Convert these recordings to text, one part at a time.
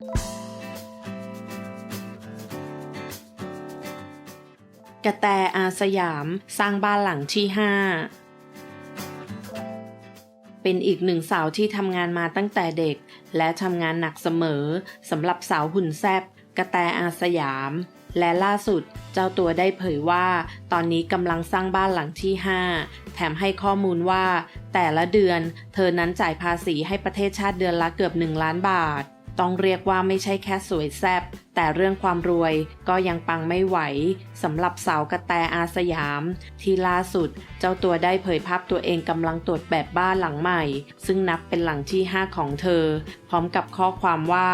กระแตอาสยามสร้างบ้านหลังที่ห้าเป็นอีกหนึ่งสาวที่ทำงานมาตั้งแต่เด็ก และทำงานหนักเสมอสำหรับสาวหุ่นแซบกระแตอาสยาม และล่าสุดเจ้าตัวได้เผยว่า ตอนนี้กำลังสร้างบ้านหลังที่ 5 แถมให้ข้อมูลว่า แต่ละเดือนเธอนั้นจ่ายภาษีให้ประเทศชาติเดือนละเกือบ 1 ล้านบาท ต้องเรียกว่าไม่ใช่แค่สวยแซบแต่เรื่องความรวยก็ยังปังไม่ไหวสำหรับสาวกระแตอาสยาม ที่ล่าสุดเจ้าตัวได้เผยภาพตัวเองกำลังตรวจแบบบ้านหลังใหม่ ซึ่งนับเป็นหลังที่ 5 ของเธอ พร้อมกับข้อความว่า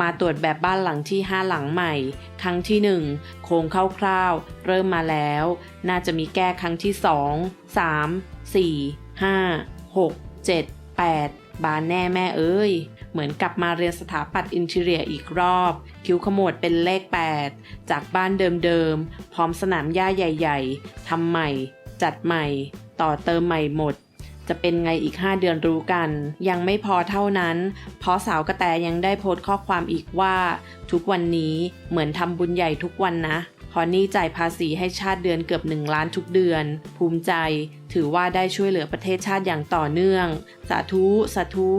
มาตรวจแบบบ้านหลังที่ 5 หลังใหม่ ครั้งที่ 1 โครงคร่าวๆเริ่มมาแล้ว น่าจะมีแก้ครั้งที่ 2 3 4 5 6 7 8 บานแน่แม่เอ้ย เหมือนกลับมาเรียนสถาปัตย์อินเทเรียอีกรอบ คิ้วขมวดเป็นเลข 8 จากบ้านเดิมๆ พร้อมสนามหญ้าใหญ่ๆทำใหม่ จัดใหม่ ต่อเติมใหม่หมด จะเป็นไงอีก 5 เดือนรู้กัน ยังไม่พอเท่านั้น เพราะสาวกระแตยังได้โพสต์ข้อความอีกว่า ทุกวันนี้เหมือนทำบุญใหญ่ทุกวันนะพอนี่จ่ายภาษีให้ชาติเดือนเกือบ 1 ล้านทุกเดือน ภูมิใจ ถือว่าได้ช่วยเหลือประเทศชาติอย่างต่อเนื่อง สาธุ สาธุ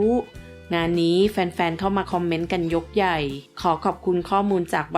งานนี้แฟนๆ เข้ามาคอมเมนต์กันยกใหญ่ ขอขอบคุณข้อมูลจาก v